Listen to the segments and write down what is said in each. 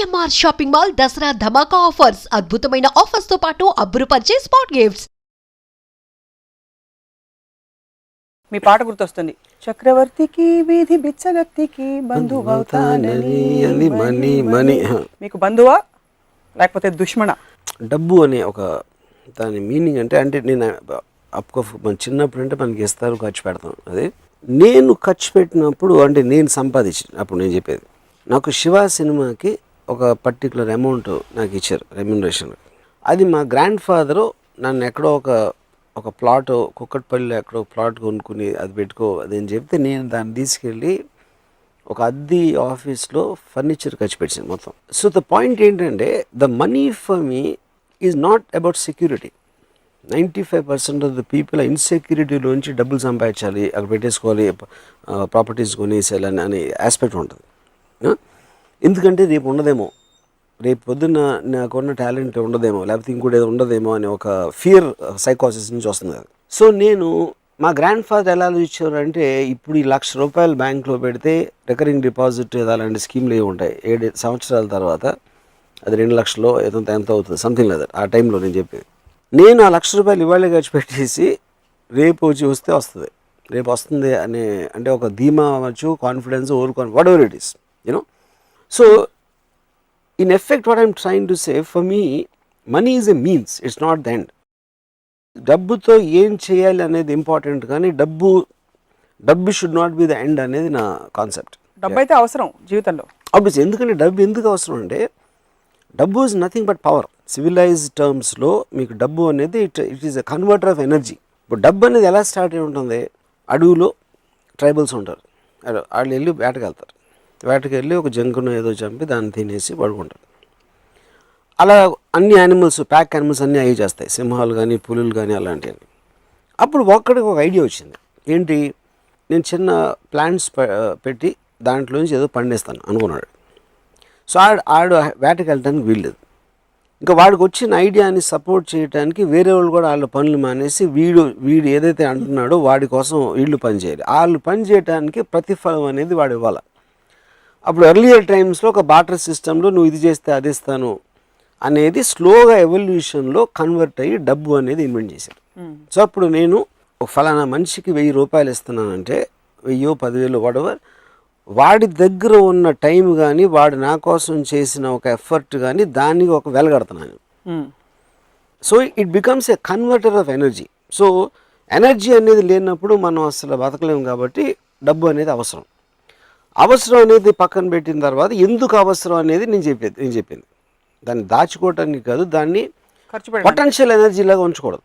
CMR shopping mall Dasara ధమాకా offers అద్భుతమైన ఆఫర్స్తో పాటు అబ్బురుపరిచే స్పాట్ గిఫ్ట్స్. మీ పాట గుర్తొస్తుంది. చక్రవర్తికి వీధి బిచ్చగత్తికి బంధువవుతానని అది మనీ మనీ మీకు బంధువా? లేకపోతే దుష్మణ? డబ్బు అనే ఒక దాని మీనింగ్ అంటే అంటే నేను అప్కో మన చిన్నప్పుడు అంటే మనకి ఇస్తారు ఖర్చు పెడతాం. అది నేను ఖర్చు పెట్టినప్పుడు అంటే నేను సంపాదించిన అప్పుడు నేను చెప్పేది. నాకు శివ సినిమాకి ఒక పర్టికులర్ అమౌంట్ నాకు ఇచ్చారు రెమ్యునరేషన్ అది మా గ్రాండ్ ఫాదరు నన్ను ఎక్కడో ఒక ఒక ప్లాట్ కుక్కట్పల్లిలో ఎక్కడో ప్లాట్ కొనుక్కుని అది పెట్టుకో అని చెప్తే నేను దాన్ని తీసుకెళ్ళి ఒక అద్దె ఆఫీస్లో ఫర్నిచర్ ఖర్చు పెట్టాను మొత్తం. సో ద పాయింట్ ఏంటంటే the money for me is not about security ninety five percent of the people ఇన్సెక్యూరిటీలోంచి డబ్బులు సంపాదించాలి అక్కడ పెట్టేసుకోవాలి ప్రాపర్టీస్ కొనేసేయాలని అనే ఆస్పెక్ట్ ఉంటుంది. ఎందుకంటే రేపు ఉండదేమో. రేపు పొద్దున్న నాకున్న టాలెంట్ ఉండదేమో లేకపోతే ఇంకోటి ఏదో ఉండదేమో అనే ఒక ఫియర్ సైకాసిస్ నుంచి వస్తుంది అది. సో నేను మా గ్రాండ్ ఫాదర్ ఎలా ఆలోచించారు అంటే ఇప్పుడు ఈ లక్ష రూపాయలు బ్యాంక్లో పెడితే రికరింగ్ డిపాజిట్ ఏదో అలాంటి స్కీమ్లు ఏవి ఉంటాయి. ఏడు సంవత్సరాల తర్వాత అది రెండు లక్షలు ఏదో ఎంత అవుతుంది సంథింగ్ లేదు ఆ టైంలో నేను చెప్పేది. నేను ఆ లక్ష రూపాయలు ఇవాళ ఖర్చు పెట్టేసి రేపు వచ్చి వస్తే వస్తుంది. రేపు వస్తుంది అనే అంటే ఒక ధీమా అవ్వచ్చు confidence over con whatever it is you know so in effect what I'm trying to say for me money is a means it's not the end డబ్బుతో ఏం చేయాలి అనేది ఇంపార్టెంట్ కానీ డబ్బు డబ్బు should not be the end అనేది నా concept డబ్బు అయితే అవసరం జీవితంలో. ఆబ్వియస్ ఎందుకంటే డబ్బు ఎందుకు అవసరం అంటే డబ్బు is nothing but power civilise టర్మ్స్లో మీకు డబ్బు అనేది it it is a converter of energy ఇప్పుడు డబ్బు అనేది ఎలా స్టార్ట్ అయి ఉంటుంది అడవిలో ట్రైబల్స్ ఉంటారు. వాళ్ళు- వాళ్ళు వెళ్ళి వేటకెళ్తారు వేటకి వెళ్ళి ఒక జంకును ఏదో చంపి దాన్ని తినేసి పడుకుంటారు. అలా అన్ని యానిమల్స్ ప్యాక్ యానిమల్స్ అన్నీ అవి చేస్తాయి. సింహాలు కానీ పులులు కానీ అలాంటివి అప్పుడు ఒక్కడికి ఒక ఐడియా వచ్చింది. ఏంటి? నేను చిన్న ప్లాంట్స్ పెట్టి దాంట్లోంచి ఏదో పండిస్తాను అనుకున్నాడు. సో ఆడు ఆడు వేటకి వెళ్ళడానికి వీల్లేదు. ఇంకా వాడికి వచ్చిన ఐడియాని సపోర్ట్ చేయడానికి వేరే వాళ్ళు కూడా వాళ్ళ పనులు మానేసి వీడు వీడు ఏదైతే అంటున్నాడో వాడి కోసం వీళ్ళు పని చేయాలి. వాళ్ళు పని చేయడానికి ప్రతిఫలం అనేది వాడు ఇవ్వాలి. అప్పుడు ఎర్లియర్ టైమ్స్లో ఒక బాటర్ సిస్టంలో నువ్వు ఇది చేస్తే అది ఇస్తాను అనేది స్లోగా ఎవల్యూషన్లో కన్వర్ట్ అయ్యి డబ్బు అనేది ఇన్వెంట్ చేశారు. సో అప్పుడు నేను ఒక ఫలానా మనిషికి వెయ్యి రూపాయలు ఇస్తున్నానంటే వెయ్యో పదివేలు వడవర్ వాడి దగ్గర ఉన్న టైం కానీ వాడు నా కోసం చేసిన ఒక ఎఫర్ట్ కానీ దానికి ఒక వెలగడుతున్నాను. So it becomes a converter of energy so energy అనేది లేనప్పుడు మనం అసలు బతకలేము కాబట్టి డబ్బు అనేది అవసరం. అవసరం అనేది పక్కన పెట్టిన తర్వాత ఎందుకు అవసరం అనేది నేను చెప్పేది నేను చెప్పింది. దాన్ని దాచుకోవటానికి కాదు దాన్ని పొటెన్షియల్ ఎనర్జీ లాగా ఉంచకూడదు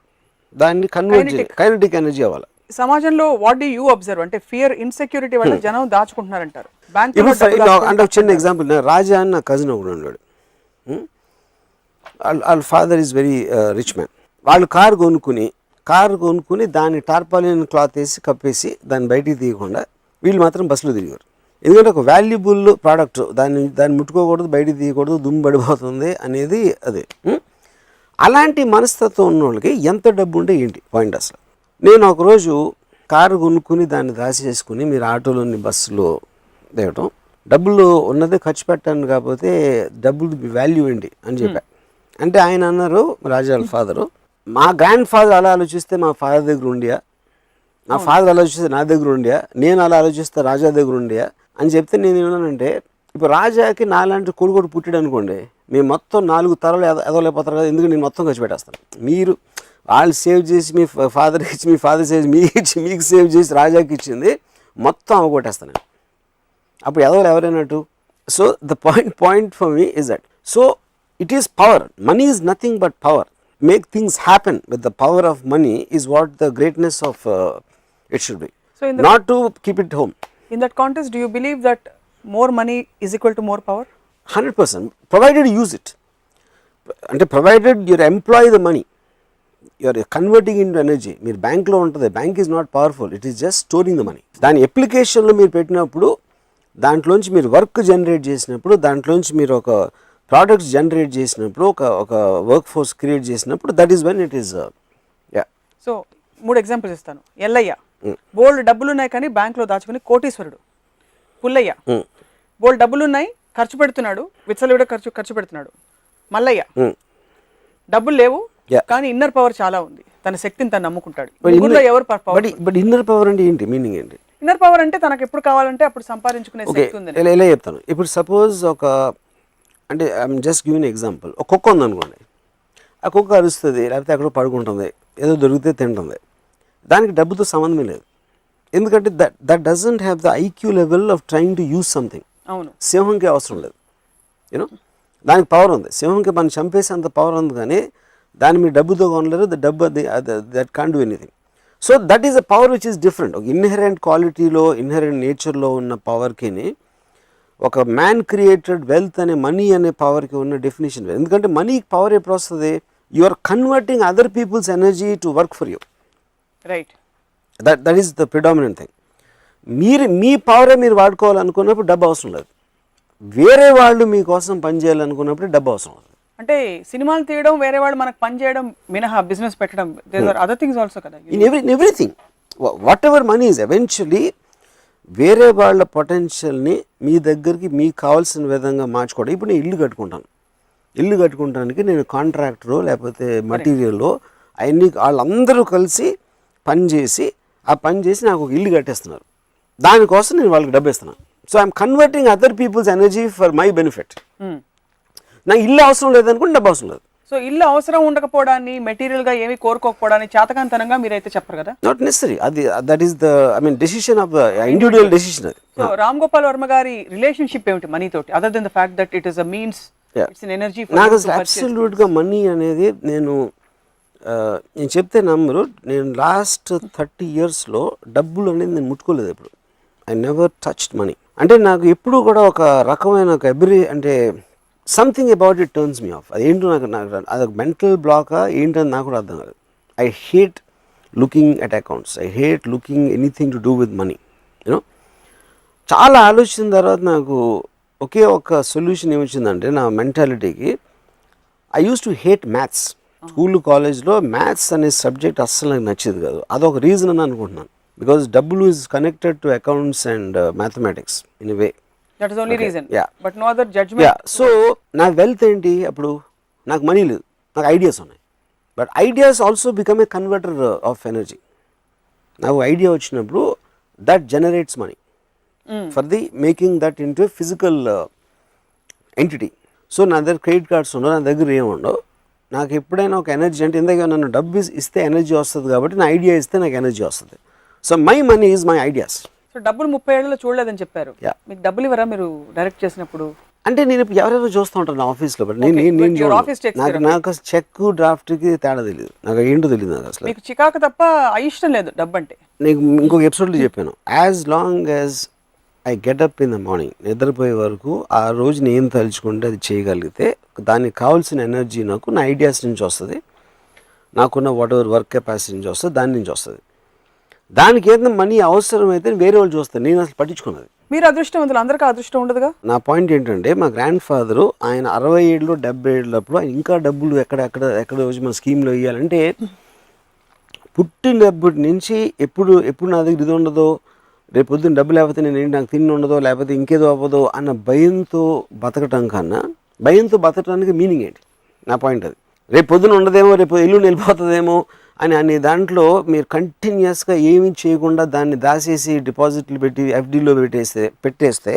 దాన్ని కన్వర్ట్ కైనటిక్ ఎనర్జీ అవ్వాలి. సమాజంలో వాట్ డూ యూ అబ్జర్వ్ అంటే ఫియర్ ఇన్సెక్యూరిటీ వల్ల జనం దాచుకుంటున్నారంటారు. అంటే చిన్న ఎగ్జాంపుల్ నా రాజా అని నా కజిన్ ఒకడు ఉన్నాడు? వాళ్ళ వాళ్ళ father is very rich man వాళ్ళు కారు కొనుక్కుని కారు కొనుక్కుని దాన్ని టార్పాలిన్ క్లాత్ వేసి కప్పేసి దాన్ని బయటికి తీయకుండా వీళ్ళు మాత్రం బస్సులో తిరిగారు. ఎందుకంటే ఒక వాల్యుబుల్ ప్రోడక్ట్ దాన్ని దాన్ని ముట్టుకోకూడదు బయటికి తీయకూడదు దుమ్ము పడిపోతుంది అనేది అదే? అలాంటి మనస్తత్వం ఉన్న వాళ్ళకి ఎంత డబ్బు ఉంటే ఏంటి? పాయింట్ అసలు. నేను ఒకరోజు కారు కొనుక్కుని దాన్ని దాచేసుకుని మీరు ఆటోలోని బస్సులో దేవటం డబ్బులు ఉన్నదే ఖర్చు పెట్టాను కాకపోతే డబ్బులు వాల్యూ ఏంటి అని చెప్పా. అంటే ఆయన అన్నారు రాజాల ఫాదరు మా గ్రాండ్ ఫాదర్ అలా ఆలోచిస్తే మా ఫాదర్ దగ్గర ఉండియా? నా ఫాదర్ ఆలోచిస్తే నా దగ్గర ఉండియా? నేను అలా ఆలోచిస్తే రాజా దగ్గర ఉండియా? అని చెప్తే నేను ఏమన్నానంటే ఇప్పుడు రాజాకి నాలాంటి కొడుకోడు పుట్టాడు అనుకోండి మేము మొత్తం నాలుగు తరాలు ఎద ఎదవలేకపోతారు కదా ఎందుకంటే నేను మొత్తం ఖర్చు పెట్టేస్తాను? మీరు వాళ్ళు సేవ్ చేసి మీ ఫాదర్కి ఇచ్చి మీ ఫాదర్ సేవ్ మీకు ఇచ్చి మీకు సేవ్ చేసి రాజాకి ఇచ్చింది మొత్తం అవగొట్టేస్తాను నేను. అప్పుడు ఎదవలు ఎవరైనట్టు? So the point point for me is that so it is power money is nothing but power make things happen with the power of money is what the greatness of it should be not to keep it home in that contest do you believe that more money is equal to more power hundred percent provided use it అంటే provided your employ the money you're converting in energy మీరు బ్యాంక్లో ఉంటుంది. Bank is not powerful it is just storing the money దాని అప్లికేషన్లో మీరు పెట్టినప్పుడు దాంట్లోంచి మీరు వర్క్ జనరేట్ చేసినప్పుడు దాంట్లోంచి మీరు ఒక ప్రోడక్ట్స్ జనరేట్ చేసినప్పుడు ఒక ఒక వర్క్ ఫోర్స్ క్రియేట్ చేసినప్పుడు that is when it is yeah so మూడు ఎగ్జాంపుల్స్ ఇస్తాను. ఎల్లయ్య. బోల్డ్ డబ్బులు ఉన్నాయి కానీ బ్యాంక్లో దాచుకుని కోటీశ్వరుడు. పుల్లయ్య. బోల్డ్ డబ్బులు ఉన్నాయి ఖర్చు పెడుతున్నాడు విచ్చలవిడ ఖర్చు ఖర్చు పెడుతున్నాడు. మల్లయ్య. డబ్బులు లేవు. కానీ ఇన్నర్ పవర్ చాలా ఉంది. తన శక్తిని తను నమ్ముకుంటాడు. ఎవరు పవర్ బట్ ఇన్నర్ పవర్ అంటే ఏంటి? మీనింగ్ ఏంటి? ఇన్నర్ పవర్ అంటే తనకు ఎప్పుడు కావాలంటే అప్పుడు సంపాదించుకునే శక్తి ఉంది ఇలా ఇలా చెప్తాను? ఇప్పుడు సపోజ్ ఒక అంటే ఐఎమ్ జస్ట్ గివింగ్ ఎగ్జాంపుల్. ఒక కుక్క ఉందనుకోండి. ఆ కుక్క అరుస్తుంది లేకపోతే అక్కడ పడుకుంటుంది ఏదో దొరికితే తింటుంది. దానికి డబ్బుతో సంబంధమే లేదు. ఎందుకంటే that that doesn't have the IQ level of trying to use something అవును. సింహంకి అవసరం లేదు. యూనో దానికి పవర్ ఉంది. సింహంకి మనం చంపేసేంత పవర్ ఉంది కానీ దాన్ని మీరు డబ్బుతో కొనలేరు. ద డబ్బు that can do anything so that is a power which is different ఒక ఇన్హెరెంట్ క్వాలిటీలో ఇన్హెరెంట్ నేచర్లో ఉన్న పవర్కిని ఒక మ్యాన్ క్రియేటెడ్ వెల్త్ అనే మనీ అనే పవర్కి ఉన్న డెఫినేషన్ ఎందుకంటే మనీకి పవర్ ఎప్పుడు వస్తుంది? You are converting other people's energy to work for you right that that is the predominant thing మీరు మీ పవరే మీరు వాడుకోవాలనుకున్నప్పుడు డబ్బు అవసరం లేదు. వేరే వాళ్ళు మీకోసం పని చేయాలనుకున్నప్పుడు డబ్బు అవసరం లేదు. అంటే సినిమాలు తీయడం వేరే వాళ్ళు మనకు పని చేయడం మినహా బిజినెస్ పెట్టడం. దేర్ అదర్ థింగ్స్ ఆల్సో కదా. In every everything whatever money is eventually వేరే వాళ్ళ పొటెన్షియల్ని మీ దగ్గరికి మీకు కావాల్సిన విధంగా మార్చుకోవడం. ఇప్పుడు నేను ఇల్లు కట్టుకుంటాను. ఇల్లు కట్టుకుంటానికి నేను కాంట్రాక్టరో లేకపోతే మటీరియల్లో అవన్నీ వాళ్ళందరూ కలిసి పని చేసి ఆ పని చేసి నాకు ఒక ఇల్లు కట్టేస్తున్నారు. దానికోసం నేను వాళ్ళకి డబ్బు ఇస్తున్నాను so I'm converting other people's energy for my benefit నాకు ఇల్లు అవసరం లేదనుకుంటే డబ్బు అవసరం లేదు. సో ఇల్లు అవసరం ఉండకపోవడాన్ని మెటీరియల్గా ఏమి కోరుకోకపోవడాన్ని చేతకంతనంగా మీరైతే చెప్పరు కదా? నాట్ నెసరీ అది that is the I mean decision of the individual decision అది. సో రామ్ గోపాల్ వర్మ గారి రిలేషన్షిప్ ఏమిటి మనీ తోటి other than the fact that it is a means. It's energy నాకు అసలు అబ్సల్యూట్గా మనీ అనేది నేను నేను చెప్తే నమ్మరు. నేను లాస్ట్ థర్టీ ఇయర్స్లో డబ్బులు అనేది నేను ముట్టుకోలేదు ఎప్పుడు. ఐ నెవర్ టచ్డ్ మనీ అంటే నాకు ఎప్పుడు కూడా ఒక రకమైన ఒక ఎబ్రి అంటే something about it turns me off అది ఏంటో నాకు నాకు అది అదొక మెంటల్ బ్లాకా ఏంటని నాకు కూడా అర్థం కాదు. I hate looking at accounts I hate looking anything to do with money you know చాలా ఆలోచించిన తర్వాత నాకు ఒకే ఒక సొల్యూషన్ ఏమొచ్చిందంటే నా మెంటాలిటీకి I use to hate maths school కాలేజ్లో మ్యాథ్స్ అనే సబ్జెక్ట్ అస్సలు నాకు నచ్చేది కాదు. అదొక రీజన్ అని అనుకుంటున్నాను. బికాజ్ డబ్బులు is connected to accounts and mathematics in way that is only reason Yeah. But no other yeah judgement so నా వెల్త్ ఏంటి? అప్పుడు నాకు మనీ లేదు. నాకు ఐడియాస్ ఉన్నాయి. But ideas also become a converter of energy నాకు idea వచ్చినప్పుడు that generates money for the making that into physical entity so నా దగ్గర క్రెడిట్ కార్డ్స్ ఉండవు నా దగ్గర ఏమి ఉండవు. నాకు ఎప్పుడైనా ఒక ఎనర్జీ అంటే ఇందాక నన్ను డబ్బు ఇస్- ఇస్తే ఎనర్జీ వస్తుంది కాబట్టి నా ఐడియా ఇస్తే నాకు ఎనర్జీ వస్తుంది. So my money is my ideas so డబ్బులు ముప్పై ఏళ్ళలో చూడలేదని చెప్పారు. మీకు డబ్బులు ఇవ్వరా మీరు డైరెక్ట్ చేసినప్పుడు? అంటే నేను ఇప్పుడు ఎవరెవరు చూస్తూ ఉంటాను నా ఆఫీస్లో బట్ నేను నేను నాకు నాకు చెక్ డ్రాఫ్ట్కి తేడా తెలియదు నాకు ఏంటో తెలియదు నాకు అసలు. మీకు చికాకు తప్ప అయిష్టం లేదు డబ్బు అంటే. నీకు ఇంకొక ఎపిసోడ్లో చెప్పాను. As long as I get up in the morning నిద్రపోయే వరకు ఆ రోజు నేను తలుచుకుంటే అది చేయగలిగితే దానికి కావాల్సిన ఎనర్జీ నాకు నా ఐడియాస్ నుంచి వస్తుంది. నాకున్న వాట్ ఎవర్ వర్క్ కెపాసిటీ నుంచి వస్తుంది దాని నుంచి వస్తుంది. దానికి ఏదైనా మనీ అవసరమైతే వేరే వాళ్ళు చూస్తారు. నేను అసలు పట్టించుకున్నది. మీరు అదృష్టవంతులు అందరికీ అదృష్టం ఉండదుగా? నా పాయింట్ ఏంటంటే మా గ్రాండ్ ఫాదరు ఆయన అరవై ఏళ్ళు డెబ్బై ఏళ్ళప్పుడు ఆయన ఇంకా డబ్బులు ఎక్కడ ఎక్కడ ఎక్కడ వచ్చి మన స్కీమ్లో ఇవ్వాలంటే పుట్టినప్పటి నుంచి ఎప్పుడు ఎప్పుడు నా దగ్గర ఇది ఉండదో రేపు పొద్దున్న డబ్బు లేకపోతే నేను ఏంటి నాకు తిండి ఉండదో లేకపోతే ఇంకేదో అవ్వదో అన్న భయంతో బతకటం కన్నా భయంతో బతకడానికి మీనింగ్ ఏంటి? నా పాయింట్ అది. రేపు పొద్దున ఉండదేమో రేపు ఎల్లుండి వెళ్ళిపోతుందేమో అని అనే దాంట్లో మీరు కంటిన్యూస్గా ఏమీ చేయకుండా దాన్ని దాచేసి డిపాజిట్లు పెట్టి ఎఫ్డీలో పెట్టేస్తే పెట్టేస్తే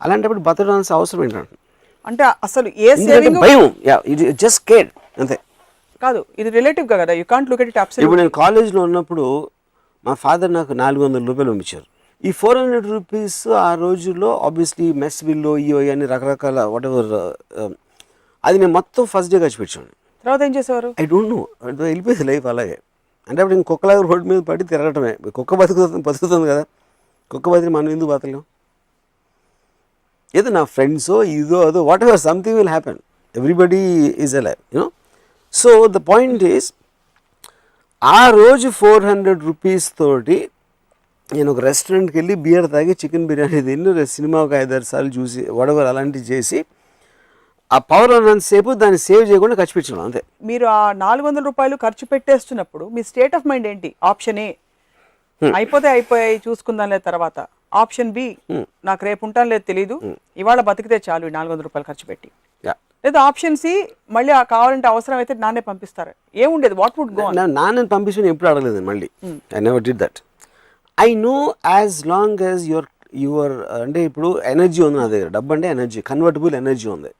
అలాంటప్పుడు బతకడానికి అవసరం ఏంటంటే అంటే అసలు ఏ భయం. ఇది జస్ట్ కేర్ అంతే. కాదు ఇది రిలేటివ్గా కదా. You can't look at it ఇప్పుడు నేను కాలేజ్లో ఉన్నప్పుడు మా ఫాదర్ నాకు నాలుగు వందల రూపాయలు పంపించారు. ఈ ఫోర్ హండ్రెడ్ రూపీస్ ఆ రోజుల్లో ఆబ్వియస్లీ మెస్ బిల్లో ఇయో అన్ని రకరకాల వాట్ ఎవర్ అది నేను మొత్తం ఫస్ట్ డే ఖర్చు పెట్టాను తర్వాత ఏం చేసేవారు? ఐ డోంట్ నో వెళ్ళిపోయింది లైఫ్ అలాగే. అంటే అప్పుడు ఇంక కుక్కలాగా రోడ్డు మీద పడి తిరగటమే. కుక్క బతుకుతుంది బతుకుతుంది కదా. కుక్క బతికి మనం ఎందుకు బతకలేం? ఏదో నా ఫ్రెండ్స్ ఇదో అదో whatever something will happen everybody is a life you know so the point is ఆ రోజు ఫోర్ హండ్రెడ్ రూపీస్ తోటి నేను ఒక రెస్టారెంట్కి వెళ్ళి బియర్ తాగి చికెన్ బిర్యానీ తిని సినిమా ఒక ఐదారు సార్లు చూసి వడవర్ అలాంటివి చేసి ఆ పవర్ ఉన్నంతసేపు దాన్ని సేవ్ చేయకుండా ఖర్చు పెట్టాను అంతే. మీరు ఆ నాలుగు వందల రూపాయలు ఖర్చు పెట్టేస్తున్నప్పుడు మీ స్టేట్ ఆఫ్ మైండ్ ఏంటి? ఆప్షన్. ఏ అయిపోతే అయిపోయాయి చూసుకుందాంలే తర్వాత. ఆప్షన్ బి నాకు రేపు ఉంటాను లేదు తెలియదు ఇవాళ బతికితే చాలు ఈ నాలుగు వందల రూపాయలు ఖర్చు పెట్టి. లేదా ఆప్షన్ సి మళ్ళీ కావాలంటే అవసరం అయితే నాన్నే పంపిస్తారు. ఏముండేది? వాట్ వుడ్ గో నా నాన్నని పంపించి ఎప్పుడు అడగలేదు మళ్ళీ. I never did that I know as long as your your అంటే ఇప్పుడు ఎనర్జీ ఉంది నా దగ్గర. డబ్బు అంటే ఎనర్జీ కన్వర్టబుల్ ఎనర్జీ ఉంది.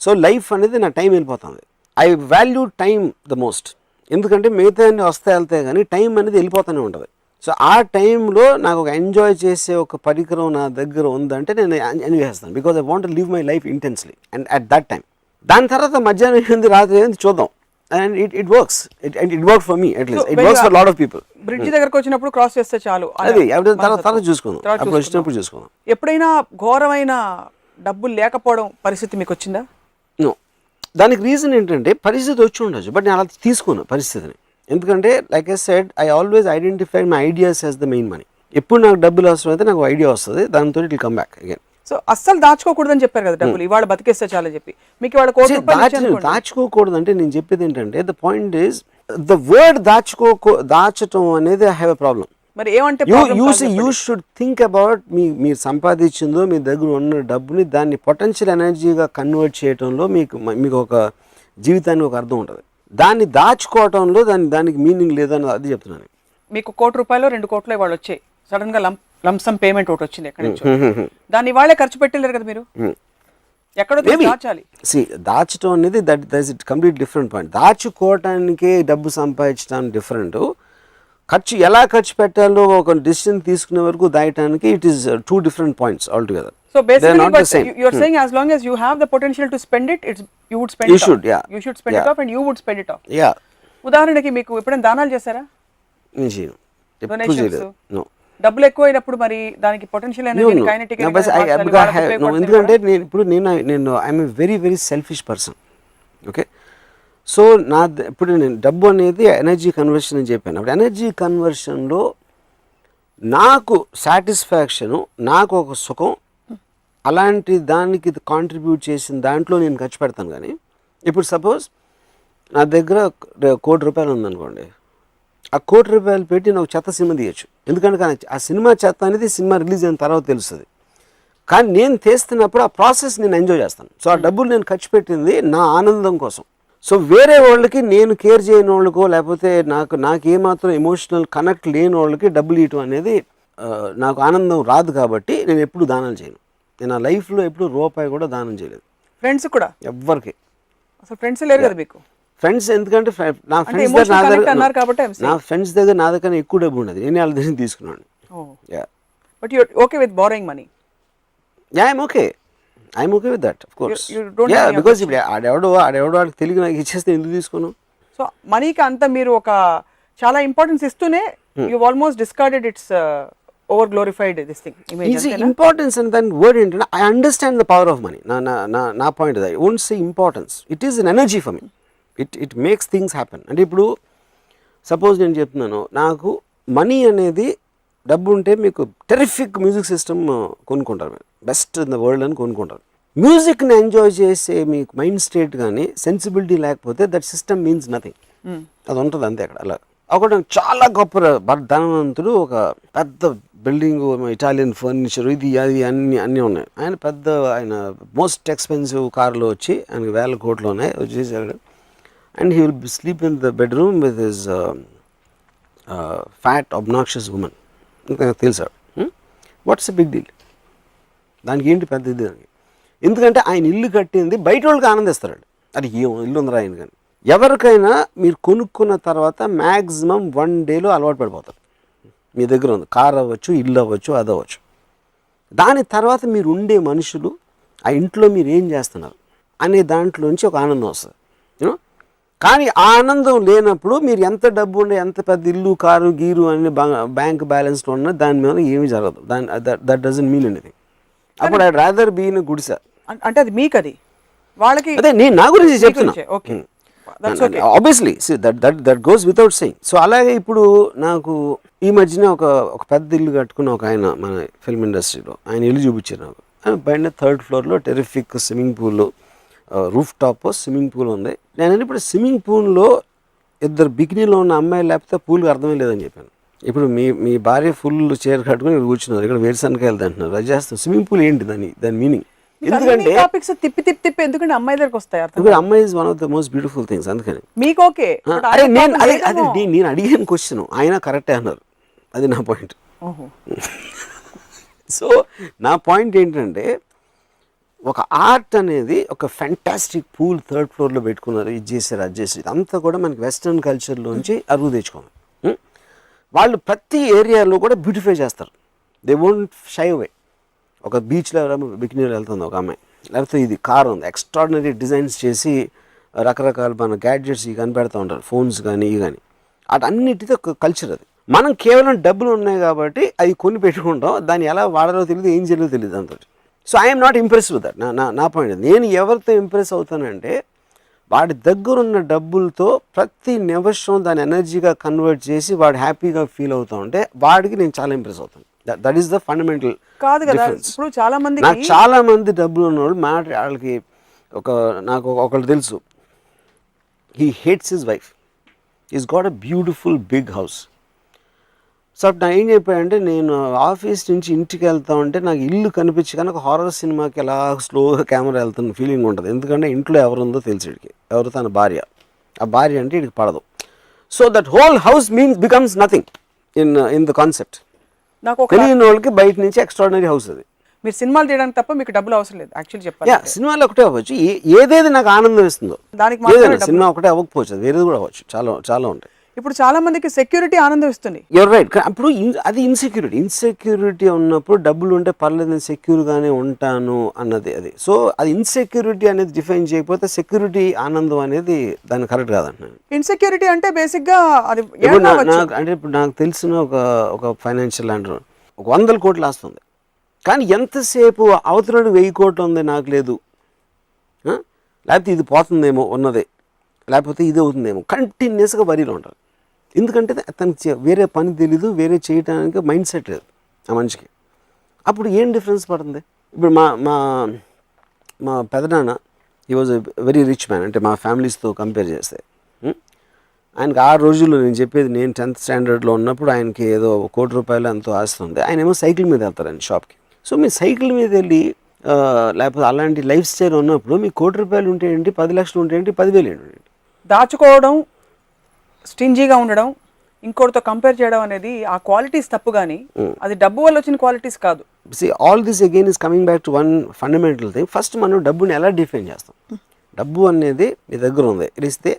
సో లైఫ్ అనేది నా టైం వెళ్ళిపోతుంది. I value time the most ఎందుకంటే మిగతా అన్ని వస్తాయి వెళ్తాయి కానీ టైం అనేది వెళ్ళిపోతూనే ఉంటుంది. సో ఆ టైంలో నాకు ఒక ఎంజాయ్ చేసే ఒక పరికరం నా దగ్గర ఉందంటే నేను ఎంజాయ్ చేస్తాను because I want live my life intensely and at that time దాని తర్వాత మధ్యాహ్నం ఏంది రాత్రి ఏంది చూద్దాం. And it it works it and it work for me at least it works for lot of people bridge దగ్గరకు వచ్చినప్పుడు క్రాస్ చేస్తే చాలు అది తర్వాత. తర్వాత చూసుకుందాం. అప్పుడు. వచ్చినప్పుడు చూసుకుందాం. ఎప్పుడైనా ఘోరమైన డబ్బులు లేకపోవడం పరిస్థితి మీకు వచ్చిందా? నో దానికి రీజన్ ఏంటంటే పరిస్థితి వచ్చి ఉండొచ్చు బట్ నేను అలా తీసుకోను పరిస్థితిని. ఎందుకంటే like I said I always identify my ideas as the main money ఎప్పుడు నాకు డబ్బులు అవసరం అయితే నాకు ఐడియా వస్తుంది దాంతో it come back again so అస్సలు దాచుకోకూడదని చెప్పారు కదా డబ్బులు. ఇవాళ బతికేస్తే చాలని చెప్పి. మీకు ఇవాళ కోటి రూపాయలు. దాచుకోకూడదు అంటే నేను చెప్పేది ఏంటంటే the point is the word దాచుకోకూ దాచటం అనేది ఐ హ్యావ్ ఎ ప్రాబ్లం మరి ఏమంటే యూ. షుడ్ థింక్ అబౌట్ మీ మీరు సంపాదించిందో మీ దగ్గర ఉన్న డబ్బుని దాన్ని పొటెన్షియల్ ఎనర్జీగా కన్వర్ట్ చేయడంలో మీకు మీకు ఒక జీవితానికి ఒక అర్థం ఉంటుంది. దాన్ని దాచుకోవటంలో దాని దానికి మీనింగ్ లేదని అది చెప్తున్నాను మీకు కోటి రూపాయలు రెండు కోట్లు ఇవాళ వచ్చాయి. సడన్గా లంసమ్ పేమెంట్ ఒకటి వచ్చింది ఎక్కడి నుంచో. దాన్ని ఇవాళే ఖర్చు పెట్టలేరు కదా మీరు? ఎక్కడో. దాచాలి. సి దాచడం అనేది that that it complete different point దాచుకోవటానికే డబ్బు సంపాదించడం డిఫరెంట్ ఖర్చు ఎలా ఖర్చు పెట్టాలో ఒక డిసిషన్ తీసుకునే వరకు దాయటానికి it is two different points all together so basically. You are saying as long as you have the potential to spend it it's you would spend You should, yeah. You should spend it. Off and you would spend it off yeah ఉదాహరణకి మీకు ఎప్పుడైనా దానాలు చేశారా? నేను చేయను. ఎప్పుడు? చేయలేదు. No డబ్బులు ఎక్కువైనప్పుడు మరి దానికి పొటెన్షియల్ ఎందుకంటే నేను ఇప్పుడు నేను నేను I'm very very selfish person okay so నా ఇప్పుడు నేను డబ్బు అనేది ఎనర్జీ కన్వర్షన్ అని చెప్పాను. అప్పుడు ఎనర్జీ కన్వర్షన్లో నాకు సాటిస్ఫాక్షను నాకు ఒక సుఖం అలాంటి దానికి కాంట్రిబ్యూట్ చేసిన దాంట్లో నేను ఖర్చు పెడతాను కానీ ఇప్పుడు సపోజ్ నా దగ్గర కోటి రూపాయలు ఉందనుకోండి. ఆ కోటి రూపాయలు పెట్టి నేను ఒక చెత్త సినిమా తీయచ్చు. ఎందుకంటే కానీ ఆ సినిమా చెత్త అనేది సినిమా రిలీజ్ అయిన తర్వాత తెలుస్తుంది. కానీ నేను తీస్తున్నప్పుడు ఆ ప్రాసెస్ నేను ఎంజాయ్ చేస్తాను. సో ఆ డబ్బులు నేను ఖర్చు పెట్టింది నా ఆనందం కోసం. సో వేరే వాళ్ళకి నేను కేర్ చేయని వాళ్ళకో లేకపోతే నాకు నాకు ఏమాత్రం ఎమోషనల్ కనెక్ట్ లేని వాళ్ళకి డబ్బులు ఇవ్వటం అనేది నాకు ఆనందం రాదు కాబట్టి నేను ఎప్పుడు దానం చేయను. నేను ఆ లైఫ్లో ఎప్పుడు రూపాయి కూడా దానం చేయలేదు. ఫ్రెండ్స్ కూడా? ఎవ్వరికి. అసలు ఫ్రెండ్స్ లేరు కదా మీకు? ఫ్రెండ్స్ ఎందుకంటే నా ఫ్రెండ్స్ దగ్గర నా దగ్గర. నా ఫ్రెండ్స్ దగ్గర నా దగ్గర ఎక్కువ డబ్బు ఉండదు. నేను వాళ్ళ దగ్గర తీసుకున్నాను. But you okay with borrowing money yeah I'm okay I'm okay with that of course yeah because ఇప్పుడు ఆడెవడో ఆడెవడో వాడికి తెలియదు నాకు ఇచ్చేస్తే ఎందుకు తీసుకున్నాను సో మనీకి అంత మీరు ఒక చాలా ఇంపార్టెన్స్ ఇస్తూనే you almost discarded it's over glorified this thing importance and దాని వర్డ్ ఏంటంటే I understand the power of money నా నా నా పాయింట్ అది won't say importance it is an energy for me it it makes things happen అంటే ఇప్పుడు suppose నేను చెప్తున్నాను నాకు మనీ అనేది డబ్బు ఉంటే మీకు టెరిఫిక్ మ్యూజిక్ సిస్టమ్ కొనుక్కుంటారు. మీరు బెస్ట్ ఇన్ ద వరల్డ్ అని కొనుక్కుంటారు. మ్యూజిక్ని ఎంజాయ్ చేసే మీకు మైండ్ స్టేట్ కానీ సెన్సిబిలిటీ లేకపోతే దట్ సిస్టమ్ మీన్స్ నథింగ్ అది ఉంటుంది అంతే అక్కడ. అలా. ఒకడు చాలా గొప్ప ధనవంతుడు ఒక పెద్ద బిల్డింగ్ ఇటాలియన్ ఫర్నిచర్ ఇది అది అన్ని అన్నీ ఉన్నాయి. ఆయన పెద్ద ఆయన మోస్ట్ ఎక్స్పెన్సివ్ కార్లో వచ్చి ఆయనకి వేల కోట్లు ఉన్నాయి. And he will sleep in the bedroom with his fat obnoxious women నాకు తెలుసాడు వాట్స్ ఎ బిగ్ డీల్ దానికి ఏంటి పెద్ద ఇది దానికి ఎందుకంటే ఆయన ఇల్లు కట్టింది బయట వాళ్ళకి ఆనందిస్తాడు అది ఏం ఇల్లు ఉందిరా ఆయన కానీ. ఎవరికైనా మీరు కొనుక్కున్న తర్వాత మ్యాక్సిమం వన్ డేలో అలవాటు పడిపోతారు. మీ దగ్గర ఉంది. కార్ అవ్వచ్చు ఇల్లు అవ్వచ్చు అది అవ్వచ్చు. దాని తర్వాత మీరు ఉండే మనుషులు ఆ ఇంట్లో మీరు ఏం చేస్తున్నారు? అనే దాంట్లోంచి ఒక ఆనందం వస్తుంది. యూనో కానీ ఆ ఆనందం లేనప్పుడు మీరు ఎంత డబ్బు ఉండే ఎంత పెద్ద ఇల్లు కారు గీరు అన్ని బ్యాంక్ బ్యాలెన్స్లో ఉన్నా దాని మీద ఏమీ జరగదు. దాని దట్ డజన్ మీన్ ఎనీథింగ్ అప్పుడు ఐ రాదర్ బీ ఇన్ గుడిసా అంటే అది మీకు అది వాళ్ళకి అదే నేను నా గురించి చెప్తున్నా. Obviously that that that goes without saying so అలాగే ఇప్పుడు నాకు ఈ మధ్యన ఒక ఒక పెద్ద ఇల్లు కట్టుకున్న ఒక ఆయన మన ఫిల్మ్ ఇండస్ట్రీలో ఆయన ఇల్లు చూపించారు నాకు. పైన థర్డ్ ఫ్లోర్లో terrific swimming pool roof top swimming pool ఉంది. నేను ఇప్పుడు స్విమ్మింగ్ పూల్లో ఇద్దరు బికినీలో ఉన్న అమ్మాయి లేకపోతే పూల్కి అర్థమే లేదని చెప్పాను. ఇప్పుడు మీ మీ భార్య ఫుల్ చీర కట్టుకుని ఇక్కడ కూర్చున్నారు. ఇక్కడ వేరుశనకాయలు అంటున్నారు అది చేస్తాం. స్విమ్మింగ్ పూల్ ఏంటి దాని దాని మీనింగ్? ఎందుకంటే టాపిక్స్ తిప్పి తిప్పి తిప్పి ఎందుకంటే అమ్మాయి దగ్గరకు వస్తాయి అర్థం అమ్మాయి is one of the most beautiful things అందుకని. మీకు ఓకే. అరే నేను అదే అదే నేను అడిగాను క్వశ్చన్ ఆయన కరెక్టే అన్నారు. అది నా పాయింట్ సో నా పాయింట్ ఏంటంటే ఒక ఆర్ట్ అనేది ఒక ఫెంటాస్టిక్ పూల్ థర్డ్ ఫ్లోర్లో పెట్టుకున్నారు. ఇది చేశారు అది చేశారు. ఇదంతా కూడా మనకి వెస్ట్రన్ కల్చర్లోంచి అరువు తెచ్చుకోవాలి వాళ్ళు ప్రతి ఏరియాలో కూడా బ్యూటిఫై చేస్తారు. దే వోంట్ షై అవే ఒక బీచ్లో బికినీలో వెళ్తుంది ఒక అమ్మాయి. లేకపోతే ఇది కార్ ఉంది. ఎక్స్ట్రాడినరీ డిజైన్స్ చేసి రకరకాల మన గ్యాడ్జెట్స్ ఇవి కనిపెడతా ఉంటారు. ఫోన్స్ కానీ ఇవి కానీ అటన్నిటితో ఒక కల్చర్ అది. మనం కేవలం డబ్బులు ఉన్నాయి కాబట్టి అవి కొని పెట్టుకుంటాం. దాన్ని ఎలా వాడాలో తెలియదు ఏం చేయాలో తెలియదు అంత so I'm not impress with that నా నా- నా పాయింట్ నేను ఎవరితో ఇంప్రెస్ అవుతానంటే వాడి దగ్గర ఉన్న డబ్బులతో ప్రతి నిమిషం దాని ఎనర్జీగా కన్వర్ట్ చేసి వాడు హ్యాపీగా ఫీల్ అవుతా ఉంటే వాడికి నేను చాలా ఇంప్రెస్ అవుతాను. దట్ ఈస్ ద ఫండమెంటల్ కాదు కదా ఇప్పుడు చాలా మందికి నాకు చాలా మంది డబ్బులు ఉన్నవాళ్ళు మాట వాళ్ళకి ఒక నాకు ఒక- ఒకళ్ళు తెలుసు. He hates his wife is got a beautiful big house so అప్పుడు ఏం చెప్పాడంటే నేను ఆఫీస్ నుంచి ఇంటికి వెళ్తా ఉంటే నాకు ఇల్లు కనిపించి కనుక హారర్ సినిమాకి ఎలా స్లోగా కెమెరా వెళ్తున్న ఫీలింగ్ ఉంటుంది. ఎందుకంటే ఇంట్లో ఎవరుందో తెలిసి వీడికి. ఎవరు తన భార్య. ఆ భార్య అంటే వీడికి పడదు. So that whole house means becomes nothing in in the concept నాకు ఒక తెలియని వాళ్ళకి బయట నుంచి ఎక్స్ట్రాడినరీ హౌస్ అది. మీరు సినిమాలు తీయడానికి తప్ప మీకు డబ్బులు అవసరం లేదు. యాక్చువల్లీ చెప్పాలి సినిమాలు ఒకటే అవ్వచ్చు. ఏదేది నాకు ఆనందం ఇస్తుందో. దానికి సినిమా ఒకటే అవ్వకపోవచ్చు. వేరేది కూడా అవ్వచ్చు. చాలా చాలా ఉంటాయి. ఇప్పుడు చాలా మందికి సెక్యూరిటీ ఆనందం ఇస్తుంది యూర్ రైట్ అప్పుడు అది ఇన్సెక్యూరిటీ ఇన్సెక్యూరిటీ ఉన్నప్పుడు డబ్బులు ఉంటే పర్లేదు నేను సెక్యూర్గానే ఉంటాను అన్నది అది. సో అది ఇన్సెక్యూరిటీ అనేది డిఫైన్ చేయకపోతే సెక్యూరిటీ ఆనందం అనేది దాన్ని కరెక్ట్ కాదంటున్నాను. ఇన్సెక్యూరిటీ అంటే బేసిక్గా అది? నాకు అంటే ఇప్పుడు నాకు తెలిసిన ఒక ఒక ఫైనాన్షియల్ అంటారు ఒక వందల కోట్లు వస్తుంది కానీ ఎంతసేపు అవతలడు వెయ్యి కోట్లు ఉంది నాకు లేదు? లేకపోతే ఇది పోతుందేమో ఉన్నదే. లేకపోతే ఇది అవుతుందేమో. కంటిన్యూస్గా వరిలో ఉంటారు. ఎందుకంటే తనకి చే- వేరే పని తెలీదు వేరే చేయడానికి మైండ్ సెట్ లేదు ఆ మనిషికి. అప్పుడు ఏం డిఫరెన్స్ పడుతుంది? ఇప్పుడు మా మా మా పెదనాన్న ఈ వాజ్ వెరీ రిచ్ మ్యాన్ అంటే మా ఫ్యామిలీస్తో కంపేర్ చేస్తే hm? ఆయనకి ఆ రోజుల్లో నేను చెప్పేది నేను టెన్త్ స్టాండర్డ్లో ఉన్నప్పుడు ఆయనకి ఏదో కోటి రూపాయలు ఎంతో ఆస్తుంది ఆయన ఏమో సైకిల్ మీద వెళ్తారండి షాప్కి సో మీ సైకిల్ మీద వెళ్ళి లేకపోతే అలాంటి లైఫ్ స్టైల్ ఉన్నప్పుడు మీ కోటి రూపాయలు ఉంటే ఏంటి పది లక్షలు ఉంటే ఏంటి పదివేలు ఏంటి? దాచుకోవడం స్టింజీగా ఉండడం ఇంకోటితో కంపేర్ చేయడం అనేది ఆ క్వాలిటీస్ తప్పు కానీ అది డబ్బు వల్ల వచ్చిన క్వాలిటీస్ కాదు. See all this again is coming back to one fundamental thing first మనం డబ్బుని ఎలా డిఫైన్ చేస్తాం? డబ్బు అనేది మీ దగ్గర ఉంది. ఇస్తే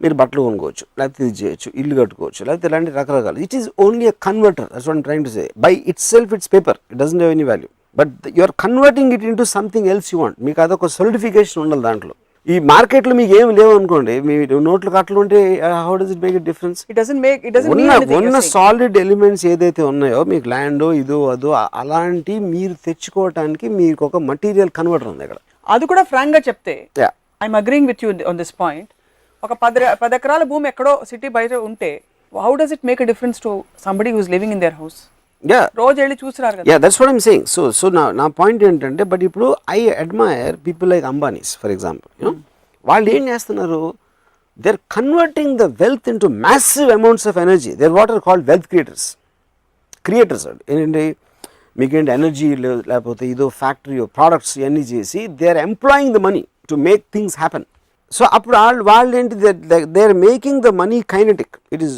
మీరు బట్టలు కొనుక్కోవచ్చు లేకపోతే ఇది చేయొచ్చు ఇల్లు కట్టుకోవచ్చు లేకపోతే ఇలాంటి రకరకాలు. It is only a converter that's one trying to say by itself it's paper it doesn't have any value but you are converting it into something else you want మీకు అదొక సొలిడిఫికేషన్ ఉండాలి దాంట్లో. ఈ మార్కెట్లో మీకు ఏమి లేవు అనుకోండి మీ నోట్లు కట్టలు ఉంటే how does it make it difference it doesn't make it doesn't ఉన్న ఉన్న సాలిడ్ ఎలిమెంట్స్ ఏదైతే ఉన్నాయో మీకు ల్యాండ్ ఇదో అదో అలాంటి మీరు తెచ్చుకోవటానికి మీకు ఒక మటీరియల్ కన్వర్టర్ ఉంది ఇక్కడ. అది కూడా ఫ్రాంక్గా చెప్తే. I'm agreeing with you on this point ఒక పది పది ఎకరాల భూమి ఎక్కడో సిటీ బయట ఉంటే how does it make a difference to somebody who's living in their house yeah రోజు వెళ్ళి చూసిరారు కదా. Yeah that's what I'm saying so so నా నా పాయింట్ ఏంటంటే బట్ ఇప్పుడు I admire people like Ambanis for example వాళ్ళు ఏం చేస్తున్నారు? They are converting the wealth into massive amounts of energy there what are called wealth creators creators ఏంటంటే మీకేంటి energy లేకపోతే ఇదో ఫ్యాక్టరీ ప్రోడక్ట్స్ ఇవన్నీ చేసి they are employing the money to make things happen so అప్పుడు వాళ్ళు వాళ్ళు ఏంటి they are making the money kinetic it is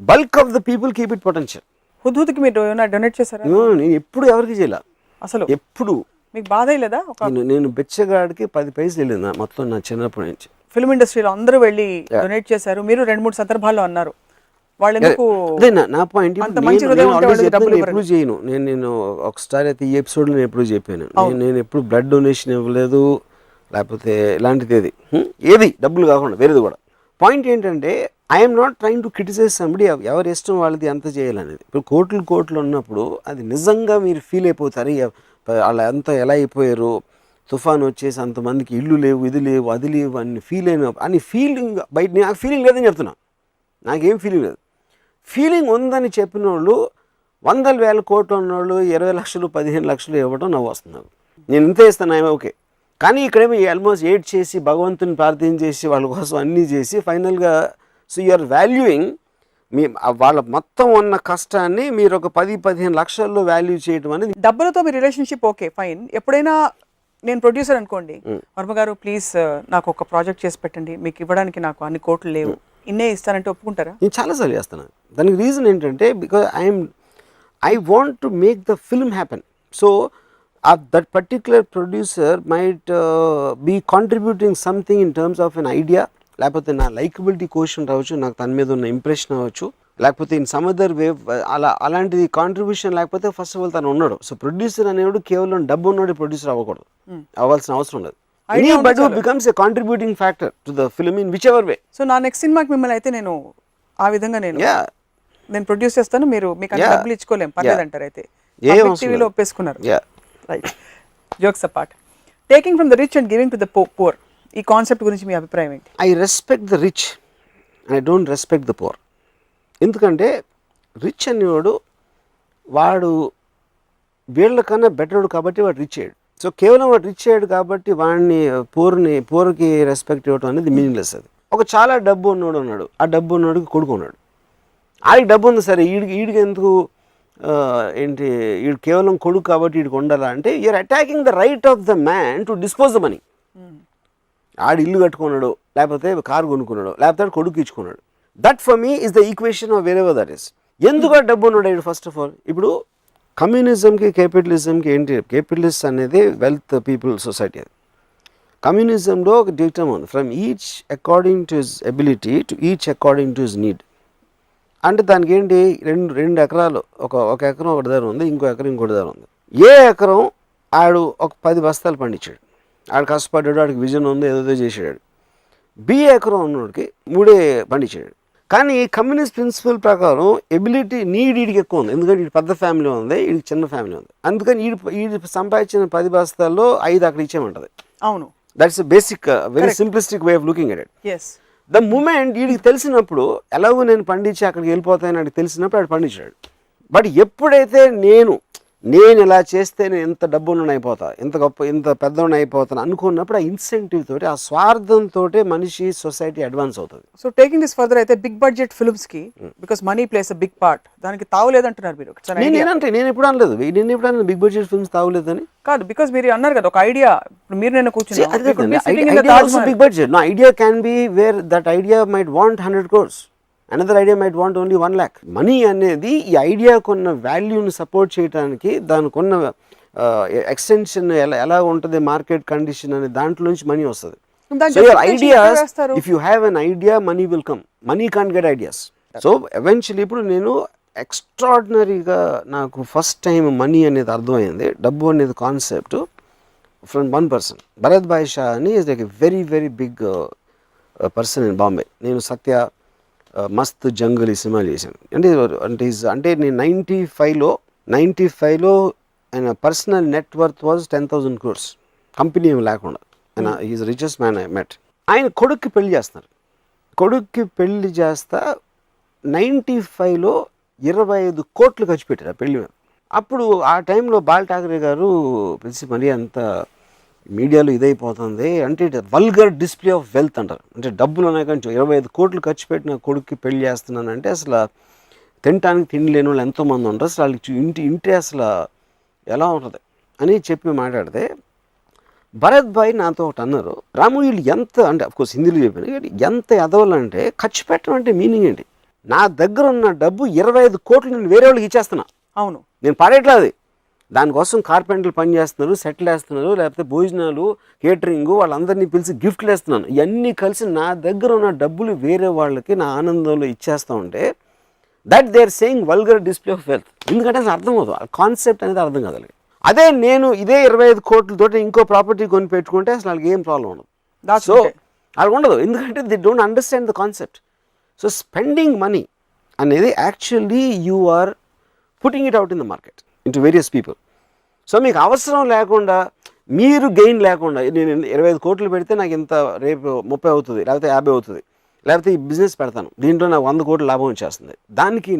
bulk of the people keep it potential హుద్హుద్కి మీరు ఏమైనా డొనేట్ చేశారా? నేను ఎప్పుడు ఎవరికి చేయాల. అసలు ఎప్పుడు. మీకు బాధ లేదా నేను బెచ్చగాడికి పది పైసలు వెళ్ళింది. మొత్తం నా చిన్నప్పటి నుంచి. ఫిల్మ్ ఇండస్ట్రీలో అందరూ వెళ్ళి డొనేట్ చేశారు. మీరు రెండు మూడు సందర్భాల్లో అన్నారు. వాళ్ళు నా పాయింట్ ఎప్పుడు చేయను. నేను నేను ఒకసారి అయితే ఈ ఎపిసోడ్ నేను ఎప్పుడు చెప్పాను. నేను ఎప్పుడు బ్లడ్ డొనేషన్ ఇవ్వలేదు. లేకపోతే ఇలాంటిది ఏది? ఏది? డబ్బులు కాకుండా వేరేది కూడా. పాయింట్ ఏంటంటే I'm not trying to criticize somebody ఎవరి ఇష్టం వాళ్ళది ఎంత చేయాలనేది. ఇప్పుడు కోట్లు కోట్లు ఉన్నప్పుడు అది నిజంగా మీరు ఫీల్ అయిపోతారు. వాళ్ళు ఎంత ఎలా అయిపోయారు? తుఫాన్ వచ్చేసి అంతమందికి ఇల్లు లేవు ఇది లేవు అది లేవు అని ఫీల్ అయిన అని ఫీలింగ్ బయట నాకు ఫీలింగ్ లేదని చెప్తున్నా. నాకేం ఫీలింగ్ లేదు. ఫీలింగ్ ఉందని చెప్పిన వాళ్ళు వందల వేల కోట్లు ఉన్నోళ్ళు ఇరవై లక్షలు పదిహేను లక్షలు ఇవ్వడం నవ్వు వస్తున్నారు నేను ఇంత ఇస్తాను ఆమె ఓకే కానీ ఇక్కడేమో ఆల్మోస్ట్ ఎయిట్ చేసి భగవంతుని ప్రార్థన చేసి వాళ్ళ కోసం అన్నీ చేసి ఫైనల్గా సో యు ఆర్ వాల్యూయింగ్ మీ ఆ వాళ్ళ మొత్తం ఉన్న కష్టాన్ని మీరు ఒక పది పదిహేను లక్షల్లో వాల్యూ చేయడం అనేది డబ్బులతో మీ రిలేషన్షిప్ ఓకే ఫైన్ ఎప్పుడైనా నేను ప్రొడ్యూసర్ అనుకోండి వర్మ గారు ప్లీజ్ నాకు ఒక ప్రాజెక్ట్ చేసి పెట్టండి. మీకు ఇవ్వడానికి నాకు అన్ని కోట్లు లేవు. ఇన్నే ఇస్తానంటే ఒప్పుకుంటారా? నేను చాలాసార్లు చేస్తున్నాను దానికి రీజన్ ఏంటంటే because I'm I want to make the film happen so that particular producer might be contributing something in terms of an idea లేకపోతే నా లైకబిలిటీ క్వశ్చన్ రావచ్చు నాకు తన మీద ఉన్న ఇంప్రెషన్ అవ్వచ్చు లేకపోతే ఇన్ సమ్ అదర్ వే అలా అలాంటిది కాంట్రిబ్యూషన్ లేకపోతే ఫస్ట్ ఆఫ్ ఆల్ తను ఉన్నాడు. సో ప్రొడ్యూసర్ అనేవాడు కేవలం డబ్బు ఉన్నాడు ప్రొడ్యూసర్ అవ్వకూడదు. అవ్వాల్సిన అవసరం బట్ చాలు. Becomes contributing factor to the film in which ever way so నా నెక్స్ట్ సినిమాకి మిమ్మల్ని అయితే నేను ఆ విధంగా నేను నేను ప్రొడ్యూస్ చేస్తాను మీరు మీకు. డబ్బులు ఇచ్చుకోలేం. పర్లేదు అంటారు అయితే. టీవీలో. ఒప్పేసుకున్నారు. Right jokes apart taking from the rich and giving to the poor ఈ కాన్సెప్ట్ గురించి మీ అభిప్రాయం ఏంటి? I respect the rich I don't respect the poor ఎందుకంటే రిచ్ అనేవాడు వాడు వీళ్ళకన్నా బెటర్డు కాబట్టి వాడు రిచ్ అయ్యాడు. సో కేవలం వాడు రిచ్ అయ్యాడు కాబట్టి వాడిని పూర్ని పూర్కి రెస్పెక్ట్ ఇవ్వడం అనేది మీనింగ్లెస్ అది. ఒక చాలా డబ్బు ఉన్నోడు ఉన్నాడు. ఆ డబ్బు ఉన్నోడికి కొడుకు ఉన్నాడు. ఆడికి డబ్బు ఉంది సరే ఈడికి ఈడికి ఎందుకు ఏంటి ఈడు కేవలం కొడుకు కాబట్టి ఈడికి ఉండాలా అంటే you're attacking the right of the man to dispose the money ఆడు ఇల్లు కట్టుకున్నాడు లేకపోతే కారు కొనుక్కున్నాడు లేకపోతే కొడుకు ఇచ్చుకున్నాడు. That for me is the equation of వేరే దట్ ఇస్ ఎందుకు డబ్బు ఉన్నాడు ఫస్ట్ ఆఫ్ ఆల్ ఇప్పుడు కమ్యూనిజంకి క్యాపిటలిజంకి ఏంటి? క్యాపిటలిస్ట్ అనేది వెల్త్ పీపుల్ సొసైటీ అది. కమ్యూనిజంలో ఒక డిక్టమ్ ఉంది from each according to his ability to each according to his need అంటే దానికి ఏంటి? రెండు రెండు ఎకరాలు ఒక ఒక ఎకరం ఒకటి దగ్గర ఉంది ఇంకో ఎకరం ఇంకోటి దగ్గర ఉంది. ఏ ఎకరం? ఆడు ఒక పది బస్తాలు పండించాడు. ఆడు కష్టపడ్డాడు ఆడికి విజన్ ఉంది ఏదో చేసాడు బి ఎకరం ఉన్నోడికి మూడే పండించాడు. కానీ కమ్యూనిస్ట్ ప్రిన్సిపల్ ప్రకారం ఎబిలిటీ నీడ్ ఈడికి ఎక్కువ ఉంది. ఎందుకంటే ఈడు పెద్ద ఫ్యామిలీ ఉంది ఈడికి చిన్న ఫ్యామిలీ ఉంది. అందుకని ఈడు ఈడు సంపాదించిన పది బస్తాల్లో ఐదు అక్కడ ఇచ్చేయమంటది. అవును. That's basic very simplistic way of looking at it as the moment వీడికి తెలిసినప్పుడు ఎలాగో నేను పండించి అక్కడికి వెళ్ళిపోతానని వాడికి తెలిసినప్పుడు ఆడు పండించాడు. బట్ ఎప్పుడైతే నేను నేను ఇలా చేస్తే నేను ఇంత డబ్బులను అయిపోతా ఇంత గొప్ప ఇంత పెద్దవాడిని అయిపోతాను అనుకున్నప్పుడు ఆ ఇన్సెంటివ్ తోటి ఆ స్వార్థంతో మనిషి సొసైటీ అడ్వాన్స్ అవుతుంది. సో టేకింగ్ దిస్ ఫర్దర్ అయితే big budget ఫిల్మ్స్కి because money plays a big part దానికి తావులేదంటున్నారు మీరు. నేను. నేనంటే నేను ఎప్పుడు అనలేదు. నేను ఎప్పుడు అనలేదు బిగ్ బడ్జెట్ ఫిల్మ్స్ తాగలేదని కాదు బికాస్ మీరు అన్నారు కదా ఒక ఐడియా మీరు నేను కూర్చున్నా బిగ్ బడ్జెట్ నా idea can be where that idea might want hundred crores another idea might want only one lakh money అనేది ఈ ఐడియాకు ఉన్న వాల్యూని సపోర్ట్ చేయడానికి దానికి ఉన్న ఎక్స్టెన్షన్ ఎలా ఎలా ఉంటుంది మార్కెట్ కండిషన్ అనే దాంట్లో నుంచి మనీ వస్తుంది. So your ideas? If you have an idea money will come money can't get ideas so eventually ఇప్పుడు నేను ఎక్స్ట్రాడినరీగా నాకు ఫస్ట్ టైం మనీ అనేది అర్థమైంది. డబ్బు అనేది concept from one person Bharat bhai Shah అని is like a very very big person in Bombay నేను సత్య మస్త్ జంగల్ ఈ సినిమా చేశాను. అంటే అంటే అంటే నేను నైంటీ ఫైవ్లో నైంటీ ఫైవ్లో ఆయన personal net worth was ten thousand crores. Company ఏమి లేకుండా. ఆయన is richest man I met. ఆయన కొడుక్కి పెళ్ళి చేస్తున్నారు కొడుక్కి పెళ్ళి చేస్తా నైంటీ ఫైవ్లో ఇరవై ఐదు కోట్లు ఖర్చు పెట్టారు ఆ పెళ్ళి మీద. అప్పుడు ఆ టైంలో బాల్ ఠాకరే గారు మరీ అంత మీడియాలో ఇదైపోతుంది. అంటే వల్గర్ డిస్ప్లే ఆఫ్ వెల్త్ అంటారు. అంటే డబ్బులు ఉన్నాయి కానీ ఇరవై ఐదు కోట్లు ఖర్చు పెట్టిన కొడుక్కి పెళ్ళి చేస్తున్నానంటే అసలు తినటానికి తిండి లేని వాళ్ళు ఎంతోమంది ఉంటారు అసలు వాళ్ళకి ఇంటి ఇంటి అసలు ఎలా ఉంటుంది? అని చెప్పి మాట్లాడితే భరత్ భాయ్ నాతో ఒకటి అన్నారు రాము వీళ్ళు ఎంత అంటే అఫ్కోర్స్ హిందీలో చెప్పాను. కానీ ఎంత ఎదవాలంటే ఖర్చు పెట్టడం అంటే మీనింగ్ ఏంటి? నా దగ్గర ఉన్న డబ్బు ఇరవై ఐదు కోట్లు నేను వేరే వాళ్ళకి ఇచ్చేస్తున్నా. అవును. నేను పడేట్లేదు దానికోసం కార్పెంటర్లు పని చేస్తున్నారు సెటిల్ వేస్తున్నారు లేకపోతే భోజనాలు కేటరింగ్ వాళ్ళందరినీ పిలిచి గిఫ్ట్లు వేస్తున్నాను. ఇవన్నీ కలిసి నా దగ్గర ఉన్న డబ్బులు వేరే వాళ్ళకి నా ఆనందంలో ఇచ్చేస్తా ఉంటే that they are saying vulgar display of wealth ఎందుకంటే అసలు అర్థం అవుతుంది ఆ కాన్సెప్ట్ అనేది అర్థం కాదు. అదే నేను ఇదే ఇరవై ఐదు కోట్లతో ఇంకో ప్రాపర్టీ కొని పెట్టుకుంటే అసలు వాళ్ళకి ఏం ప్రాబ్లం ఉండదు. సో. వాళ్ళకి ఉండదు. ఎందుకంటే they don't understand the concept so spending money అనేది actually you are putting it out in the market into various people so మీకు అవసరం లేకుండా మీరు గెయిన్ లేకుండా నేను ఇరవై ఐదు కోట్లు పెడితే నాకు ఇంత రేపు ముప్పై అవుతుంది లేకపోతే యాభై అవుతుంది లేకపోతే ఈ బిజినెస్ పెడతాను దీంట్లో నాకు వంద కోట్ల లాభం వచ్చేస్తుంది. దానికి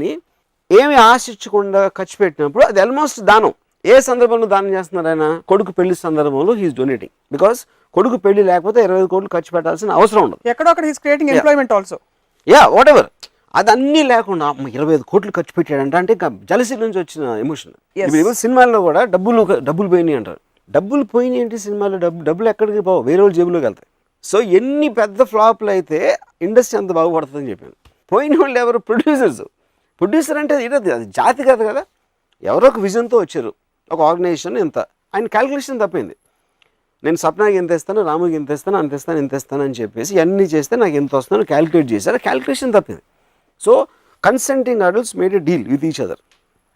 ఏమి ఆశించకుండా ఖర్చు పెట్టినప్పుడు అది ఆల్మోస్ట్ దానం. ఏ సందర్భంలో దానం చేస్తున్నారు ఆయన? కొడుకు పెళ్ళి సందర్భంలో హీఈస్ డొనేటింగ్ బికాస్ కొడుకు పెళ్ళి లేకపోతే ఇరవై ఐదు కోట్లు ఖర్చు పెట్టాల్సిన అవసరం ఉండదు. ఎక్కడో అక్కడ he's creating employment also yeah whatever అది అన్నీ లేకుండా ఇరవై ఐదు కోట్లు ఖర్చు పెట్టాడంట. అంటే ఇంకా జలసి నుంచి వచ్చిన ఎమోషన్. ఇప్పుడు సినిమాల్లో కూడా డబ్బులు డబ్బులు పోయినాయి అంటారు. డబ్బులు పోయినాయి ఏంటి సినిమాలో డబ్బు డబ్బులు ఎక్కడికి పోవు. వేరే వాళ్ళ జేబులోకి వెళ్తాయి. సో ఎన్ని పెద్ద ఫ్లాప్లు అయితే ఇండస్ట్రీ అంత బాగుపడుతుందని చెప్పాను. పోయిన వాళ్ళు ఎవరు? ప్రొడ్యూసర్స్. ప్రొడ్యూసర్ అంటే ఇది అది జాతి కాదు కదా. ఎవరో ఒక విజన్తో వచ్చారు. ఒక ఆర్గనైజేషన్ ఇంత. ఆయన క్యాలిక్యులేషన్ తప్పింది. నేను సప్నాకి ఎంత ఇస్తాను? రాముకి ఎంత ఇస్తాను? అంత ఇస్తాను? ఇంత ఇస్తాను? అని చెప్పేసి అన్నీ చేస్తే నాకు ఎంత వస్తుందో క్యాలిక్యులేట్ చేశారు. క్యాలిక్యులేషన్ తప్పింది. So consenting adults made a deal with each other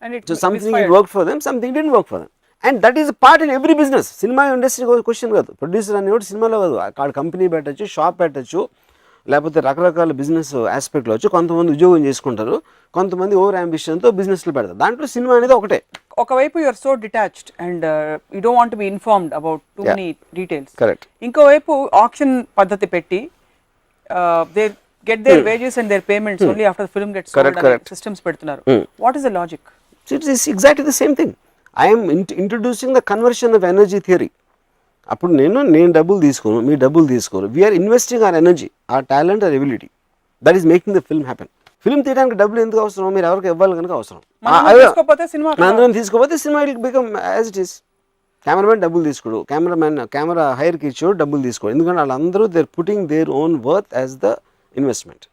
And it so something. It work for them something didn't work for them and that is part in every business cinema industry question కాదు. Producer అనేవాడు సినిమాలో కాదు. అక్కడ company పెట్టచ్చు shop పెట్టచ్చు లేకపోతే రకరకాల business ఆస్పెక్ట్లో వచ్చి కొంతమంది ఉద్యోగం చేసుకుంటారు కొంతమంది ఓవర్ అంబిషన్తో బిజినెస్లు పెడతారు. దాంట్లో సినిమా అనేది ఒకటే. ఒకవైపు you're so detached and you don't want be informed about too. Many details Correct. ఇంకోవైపు ఆప్షన్ పద్ధతి పెట్టి they get their wages and their payments only after film gets. Correct, correct. Systems పెడుతున్నారు. What is the logic it is exactly the same thing I'm introducing the conversion of energy theory అప్పుడు నేను నేను డబ్బులు తీసుకోను మీ డబ్బులు తీసుకోరు. We're investing our energy our talent our ability that is making the film happen film తీయడానికి డబ్బులు ఎందుకు అవసరం? మీరు ఎవరికి ఇవ్వాలి కనుక అవసరం. అందరం తీసుకోకపోతే cinema it become as it is cameraman డబ్బులు తీసుకోడు. కెమెరామెన్ కెమెరా హైర్కి ఇచ్చాడు డబ్బులు తీసుకోడు. ఎందుకంటే వాళ్ళందరూ there putting their own worth as the investment.